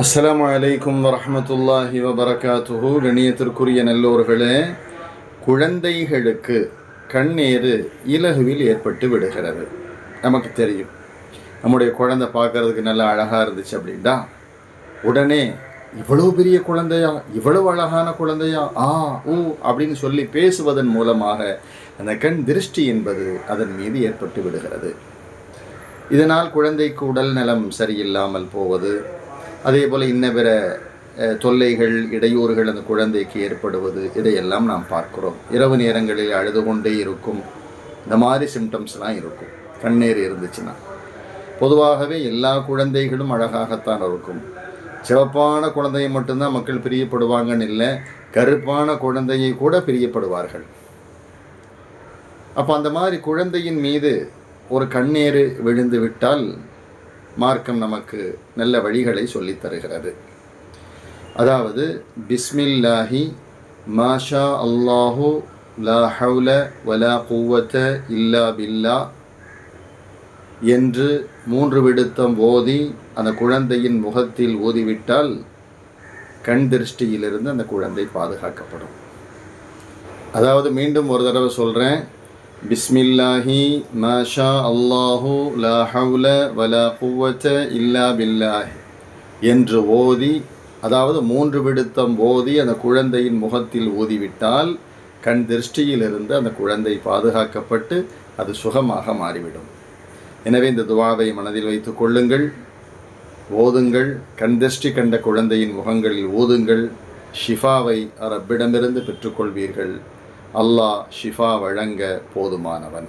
அஸ்லாம் அலைக்கும் வரமத்துல்லாஹி வபரகாத்துஹு. கணியத்திற்குரிய நல்லோர்களே குழந்தைகளுக்கு கண்ணீர் இலகுவில் ஏற்பட்டு விடுகிறது. நமக்கு தெரியும். நம்முடைய குழந்தை பார்க்கறதுக்கு நல்லா அழகாக இருந்துச்சு அப்படின்டா உடனே இவ்வளோ பெரிய குழந்தையா இவ்வளவு அழகான குழந்தையா ஆ ஊ அப்படின்னு சொல்லி பேசுவதன் மூலமாக அந்த கண் திருஷ்டி என்பது அதன் மீது ஏற்பட்டு விடுகிறது. இதனால் குழந்தைக்கு உடல் நலம் சரியில்லாமல் போவது அதே போல் இன்ன பிற தொல்லைகள் இடையூறுகள் அந்த குழந்தைக்கு ஏற்படுவது இதையெல்லாம் நாம் பார்க்கிறோம். இரவு நேரங்களில் அழுது கொண்டே இருக்கும். இந்த மாதிரி சிம்டம்ஸ்லாம் இருக்கும். கண்ணீர் இருந்துச்சுன்னா. பொதுவாகவே எல்லா குழந்தைகளும் அழகாகத்தான் இருக்கும். சிவப்பான குழந்தையை மட்டும்தான் மக்கள் பிரியப்படுவாங்கன்னு இல்லை கருப்பான குழந்தையை கூட பிரியப்படுவார்கள். அப்போ அந்த மாதிரி குழந்தையின் மீது ஒரு கண்ணீர் விழுந்து விட்டால் மார்க்கம் நமக்கு நல்ல வழிகளை சொல்லித் தருகிறது. அதாவது பிஸ்மில்லாஹி மாஷா அல்லாஹு லா ஹவுல வலா குவத்த இல்லா பில்லா என்று மூன்று விடுத்தம் ஓதி அந்த குழந்தையின் முகத்தில் ஓதிவிட்டால் கண் திருஷ்டியிலிருந்து அந்த குழந்தை பாதுகாக்கப்படும். அதாவது மீண்டும் ஒரு தடவை சொல்கிறேன் பிஸ்மில்லாஹி மாஷா அல்லாஹு லா ஹவுல வலா குவத்த இல்லா பில்லாஹ் என்று ஓதி அதாவது மூன்று விடுத்தம் ஓதி அந்த குழந்தையின் முகத்தில் ஊதிவிட்டால் கண் திருஷ்டியிலிருந்து அந்த குழந்தை பாதுகாக்கப்பட்டு அது சுகமாக மாறிவிடும். எனவே இந்த துவாவை மனதில் வைத்துக் கொள்ளுங்கள். ஓதுங்கள். கண் திருஷ்டி கண்ட குழந்தையின் முகங்களில் ஓதுங்கள் ஷிஃபாவை ரப்பிடமிருந்து பெற்றுக்கொள்வீர்கள். அல்லாஹ் ஷிஃபா வழங்க போதுமானவன்.